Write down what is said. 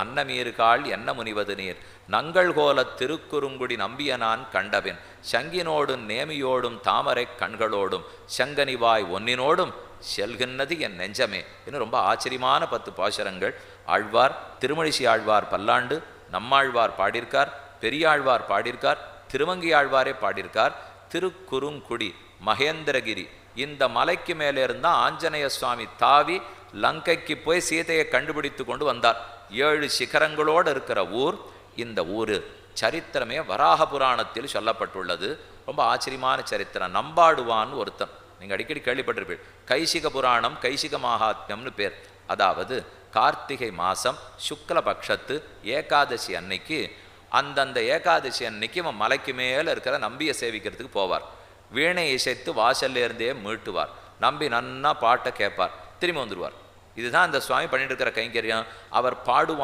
அன்னமீர்காள் என்ன முனிவது நீர்? நங்கள் கோலத் திருக்குறுங்குடி நம்பிய நான் கண்டபின் சங்கினோடும் நேமியோடும் தாமரை கண்களோடும் செங்கனிவாய் ஒன்னினோடும் செல்கின்றது என் நெஞ்சமே. இன்னும் ரொம்ப ஆச்சரியமான பத்து பாசுரங்கள். ஆழ்வார் திருமணிசி ஆழ்வார் பல்லாண்டு நம்மாழ்வார் பாடியிருக்கார் பெரியாழ்வார் பாடியிருக்கார் திருமங்கி ஆழ்வாரே பாடியிருக்கார். திருக்குறுங்குடி மகேந்திரகிரி இந்த மலைக்கு மேலே இருந்தால் ஆஞ்சநேய சுவாமி தாவி லங்கைக்கு போய் சீதையை கண்டுபிடித்து கொண்டு வந்தார். ஏழு சிகரங்களோடு இருக்கிற ஊர் இந்த ஊர் சரித்திரமே வராக புராணத்தில் சொல்லப்பட்டுள்ளது. ரொம்ப ஆச்சரியமான சரித்திரம். நம்பாடுவான் ஒருத்தன். நீங்கள் அடிக்கடி கேள்விப்பட்டிருப்பீர்கள் கைசிக புராணம் கைசிக மகாத்மியம்னு பேர். அதாவது கார்த்திகை மாதம் சுக்லபக்ஷத்து ஏகாதசி அன்னைக்கு அந்தந்த ஏகாதசி அன்னைக்கு இவன் மலைக்கு மேலே இருக்கிற நம்பியை சேவிக்கிறதுக்கு போவார். வீணை இசைத்து வாசல்ல இருந்தே மீட்டுவார். நம்பி நன்னா பாட்டை கேட்பார். திரும்பி வந்துடுவார் இதுதான் அந்த சுவாமி பண்ணிட்டு இருக்கிற கைங்கரியம். அவர் பாடுவார்